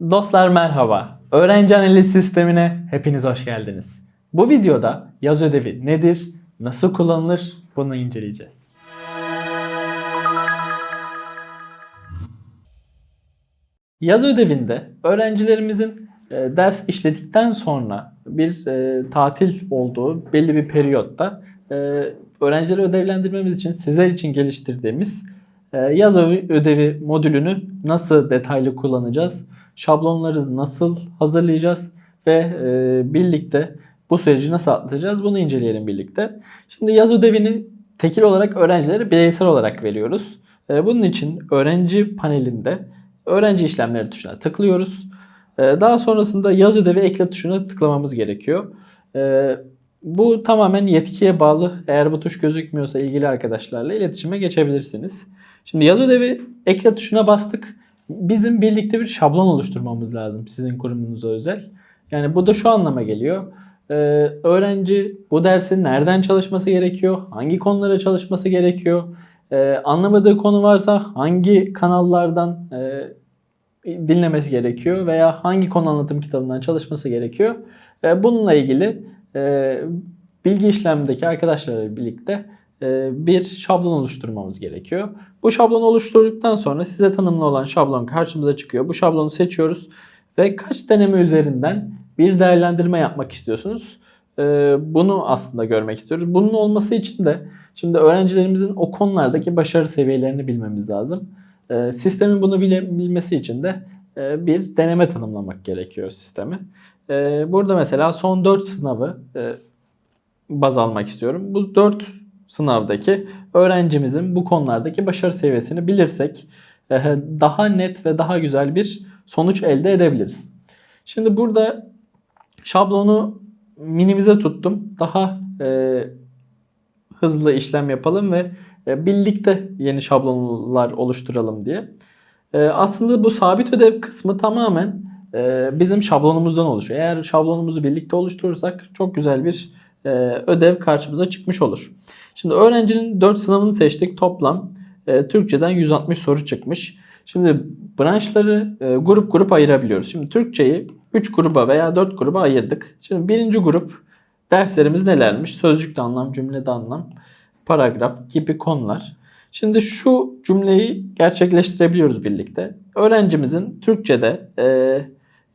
Dostlar merhaba. Öğrenci analiz sistemine hepiniz hoş geldiniz. Bu videoda yaz ödevi nedir, nasıl kullanılır bunu inceleyeceğiz. Yaz ödevinde öğrencilerimizin e, ders işledikten sonra bir e, tatil olduğu belli bir periyotta e, öğrencileri ödevlendirmemiz için sizler için geliştirdiğimiz yaz ödevi modülünü nasıl detaylı kullanacağız, şablonları nasıl hazırlayacağız ve e, birlikte bu süreci nasıl atlatacağız bunu inceleyelim birlikte. Şimdi yaz ödevini tekil olarak öğrencilere bireysel olarak veriyoruz. E, bunun için öğrenci panelinde öğrenci işlemleri tuşuna tıklıyoruz. Ee, Daha sonrasında yaz ödevi ekle tuşuna tıklamamız gerekiyor. Ee, Bu tamamen yetkiye bağlı. Eğer bu tuş gözükmüyorsa ilgili arkadaşlarla iletişime geçebilirsiniz. Şimdi yaz ödevi ekle tuşuna bastık. Bizim birlikte bir şablon oluşturmamız lazım sizin kurumunuza özel. Yani bu da şu anlama geliyor. Ee, öğrenci bu dersin nereden çalışması gerekiyor? Hangi konulara çalışması gerekiyor? Ee, anlamadığı konu varsa hangi kanallardan e, dinlemesi gerekiyor veya hangi konu anlatım kitabından çalışması gerekiyor. E, bununla ilgili e, bilgi işlemdeki arkadaşlarla birlikte bir şablon oluşturmamız gerekiyor. Bu şablonu oluşturduktan sonra size tanımlı olan şablon karşımıza çıkıyor. Bu şablonu seçiyoruz ve kaç deneme üzerinden bir değerlendirme yapmak istiyorsunuz. E, bunu aslında görmek istiyoruz. Bunun olması için de şimdi öğrencilerimizin o konulardaki başarı seviyelerini bilmemiz lazım. E, sistemin bunu bile, bilmesi için de e, bir deneme tanımlamak gerekiyor sistemi. E, burada mesela son 4 sınavı e, baz almak istiyorum. Bu 4 sınavdaki öğrencimizin bu konulardaki başarı seviyesini bilirsek e, daha net ve daha güzel bir sonuç elde edebiliriz. Şimdi burada şablonu minimize tuttum. Daha e, hızlı işlem yapalım ve e, birlikte yeni şablonlar oluşturalım diye. E, aslında bu sabit ödev kısmı tamamen e, bizim şablonumuzdan oluşuyor. Eğer şablonumuzu birlikte oluşturursak çok güzel bir e, ödev karşımıza çıkmış olur. Şimdi öğrencinin 4 sınavını seçtik. Toplam e, Türkçeden 160 soru çıkmış. Şimdi branşları e, grup grup ayırabiliyoruz. Şimdi Türkçeyi 3 gruba veya 4 gruba ayırdık. Şimdi birinci grup derslerimiz nelermiş? Sözcükte anlam, cümlede anlam, paragraf gibi konular. Şimdi şu cümleyi gerçekleştirebiliyoruz birlikte. Öğrencimizin Türkçe'de e,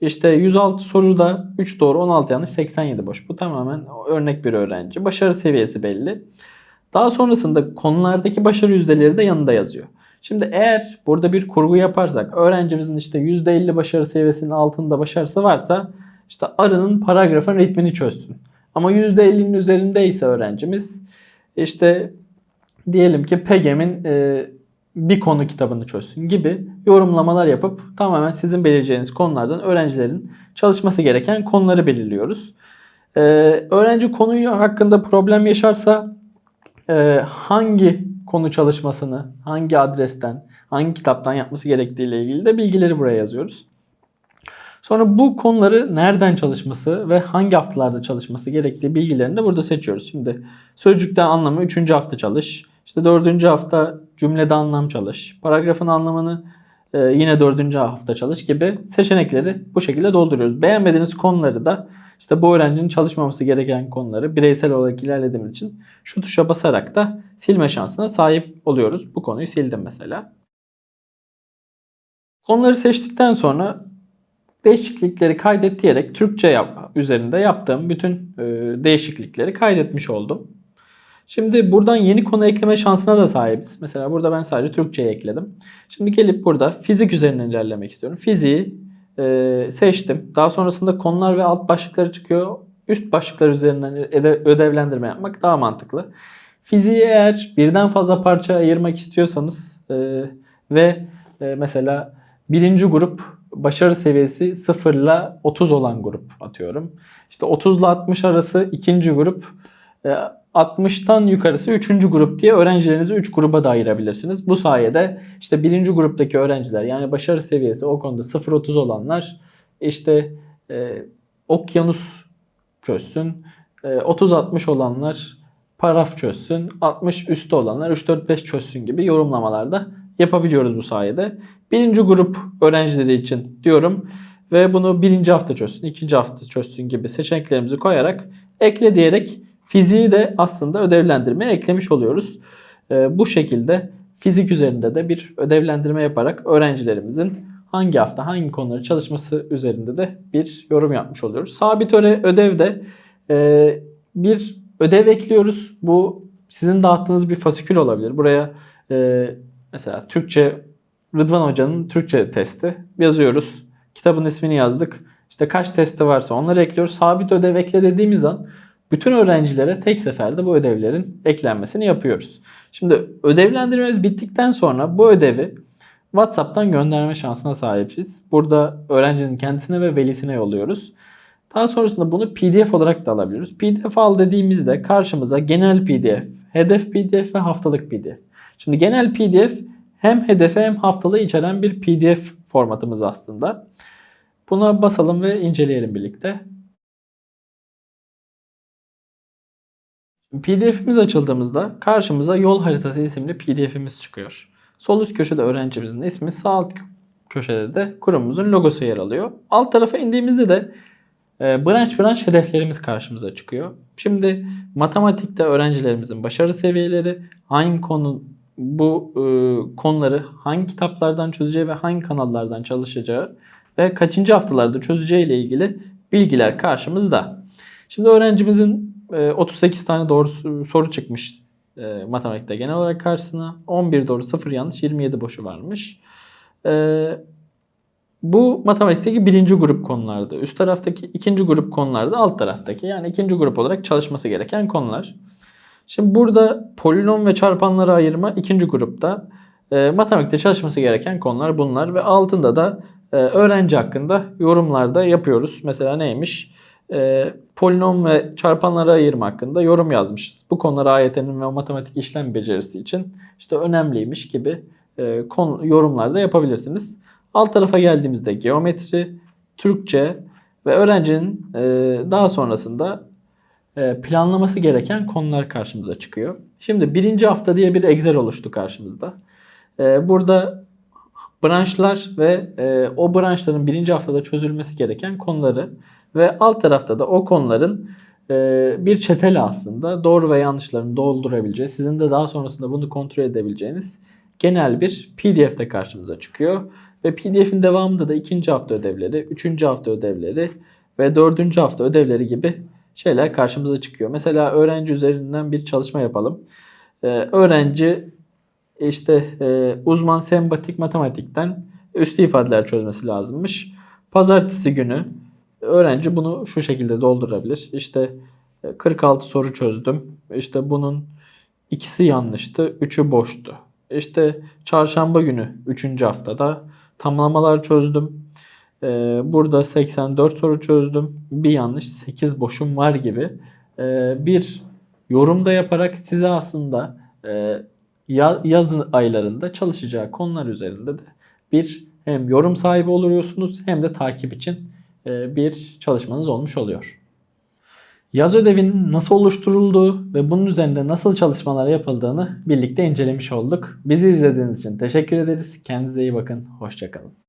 işte 106 soruda 3 doğru 16 yanlış 87 boş. Bu tamamen örnek bir öğrenci. Başarı seviyesi belli. Daha sonrasında konulardaki başarı yüzdeleri de yanında yazıyor. Şimdi eğer burada bir kurgu yaparsak öğrencimizin işte %50 başarı seviyesinin altında başarısı varsa işte arının paragrafın ritmini çözsün. Ama %50'nin üzerindeyse öğrencimiz işte diyelim ki PEGEM'in e, bir konu kitabını çözsün gibi yorumlamalar yapıp tamamen sizin belirleyeceğiniz konulardan öğrencilerin çalışması gereken konuları belirliyoruz. E, öğrenci konuyu hakkında problem yaşarsa e, hangi konu çalışmasını, hangi adresten, hangi kitaptan yapması gerektiği ile ilgili de bilgileri buraya yazıyoruz. Sonra bu konuları nereden çalışması ve hangi haftalarda çalışması gerektiği bilgilerini de burada seçiyoruz. Şimdi sözcükten anlamı 3. hafta çalış. İşte 4. hafta cümlede anlam çalış. Paragrafın anlamını e, yine 4. hafta çalış gibi seçenekleri bu şekilde dolduruyoruz. Beğenmediğiniz konuları da işte bu öğrencinin çalışmaması gereken konuları bireysel olarak ilerlediğimiz için şu tuşa basarak da silme şansına sahip oluyoruz. Bu konuyu sildim mesela. Konuları seçtikten sonra değişiklikleri kaydet diyerek Türkçe yap üzerinde yaptığım bütün e, değişiklikleri kaydetmiş oldum. Şimdi buradan yeni konu ekleme şansına da sahibiz. Mesela burada ben sadece Türkçe'yi ekledim. Şimdi gelip burada fizik üzerinden ilerlemek istiyorum. Fiziği e, seçtim. Daha sonrasında konular ve alt başlıkları çıkıyor. Üst başlıklar üzerinden öde- ödevlendirme yapmak daha mantıklı. Fiziği eğer birden fazla parça ayırmak istiyorsanız e, ve e, mesela birinci grup başarı seviyesi 0 ile 30 olan grup atıyorum. İşte 30 ile 60 arası ikinci grup, e, 60'tan yukarısı üçüncü grup diye öğrencilerinizi 3 gruba da ayırabilirsiniz. Bu sayede işte birinci gruptaki öğrenciler yani başarı seviyesi o konuda 0-30 olanlar işte e, okyanus çözsün. E, 30-60 olanlar paraf çözsün. 60 üstü olanlar 3-4-5 çözsün gibi yorumlamalarda yapabiliyoruz bu sayede. Birinci grup öğrencileri için diyorum ve bunu birinci hafta çözsün, ikinci hafta çözsün gibi seçeneklerimizi koyarak ekle diyerek fiziği de aslında ödevlendirmeye eklemiş oluyoruz. Ee, bu şekilde fizik üzerinde de bir ödevlendirme yaparak öğrencilerimizin hangi hafta hangi konuları çalışması üzerinde de bir yorum yapmış oluyoruz. Sabit öde ödevde e, bir ödev ekliyoruz. Bu sizin dağıttığınız bir fasikül olabilir. Buraya e, mesela Türkçe Rıdvan Hoca'nın Türkçe testi yazıyoruz. Kitabın ismini yazdık. İşte kaç testi varsa onları ekliyoruz. Sabit ödev ekle dediğimiz an bütün öğrencilere tek seferde bu ödevlerin eklenmesini yapıyoruz. Şimdi ödevlendirmemiz bittikten sonra bu ödevi WhatsApp'tan gönderme şansına sahibiz. Burada öğrencinin kendisine ve velisine yolluyoruz. Daha sonrasında bunu PDF olarak da alabiliyoruz. PDF al dediğimizde karşımıza genel PDF, hedef PDF ve haftalık PDF. Şimdi genel PDF hem hedefe hem haftalığı içeren bir PDF formatımız aslında. Buna basalım ve inceleyelim birlikte. PDF'imiz açıldığımızda karşımıza yol haritası isimli PDF'imiz çıkıyor. Sol üst köşede öğrencimizin ismi, sağ alt köşede de kurumumuzun logosu yer alıyor. Alt tarafa indiğimizde de e, branş branş hedeflerimiz karşımıza çıkıyor. Şimdi matematikte öğrencilerimizin başarı seviyeleri, hangi konu bu e, konuları hangi kitaplardan çözeceği ve hangi kanallardan çalışacağı ve kaçıncı haftalarda çözeceği ile ilgili bilgiler karşımızda. Şimdi öğrencimizin 38 tane doğru soru çıkmış e, matematikte genel olarak karşısına. 11 doğru 0 yanlış 27 boşu varmış. E, bu matematikteki birinci grup konularda. Üst taraftaki ikinci grup konularda alt taraftaki. Yani ikinci grup olarak çalışması gereken konular. Şimdi burada polinom ve çarpanları ayırma ikinci grupta. E, matematikte çalışması gereken konular bunlar ve altında da e, öğrenci hakkında yorumlarda yapıyoruz. Mesela neymiş? E, polinom ve çarpanları ayırma hakkında yorum yazmışız. Bu konular AYT'nin ve matematik işlem becerisi için işte önemliymiş gibi e, konu, yorumlarda yapabilirsiniz. Alt tarafa geldiğimizde geometri, Türkçe ve öğrencinin e, daha sonrasında e, planlaması gereken konular karşımıza çıkıyor. Şimdi birinci hafta diye bir Excel oluştu karşımızda. E, burada branşlar ve e, o branşların birinci haftada çözülmesi gereken konuları ve alt tarafta da o konuların bir çeteli aslında doğru ve yanlışlarını doldurabileceği, sizin de daha sonrasında bunu kontrol edebileceğiniz genel bir PDF'de karşımıza çıkıyor. Ve PDF'in devamında da ikinci hafta ödevleri, üçüncü hafta ödevleri ve dördüncü hafta ödevleri gibi şeyler karşımıza çıkıyor. Mesela öğrenci üzerinden bir çalışma yapalım. Ee, öğrenci işte e, uzman sembotik matematikten üstü ifadeler çözmesi lazımmış. Pazartesi günü öğrenci bunu şu şekilde doldurabilir. İşte 46 soru çözdüm. İşte bunun ikisi yanlıştı, üçü boştu. İşte çarşamba günü 3. haftada tamlamalar çözdüm. Ee, burada 84 soru çözdüm. Bir yanlış 8 boşum var gibi ee, bir yorum da yaparak size aslında e, yaz aylarında çalışacağı konular üzerinde de bir hem yorum sahibi oluyorsunuz hem de takip için e, bir çalışmanız olmuş oluyor. Yaz ödevinin nasıl oluşturulduğu ve bunun üzerinde nasıl çalışmalar yapıldığını birlikte incelemiş olduk. Bizi izlediğiniz için teşekkür ederiz. Kendinize iyi bakın. Hoşçakalın.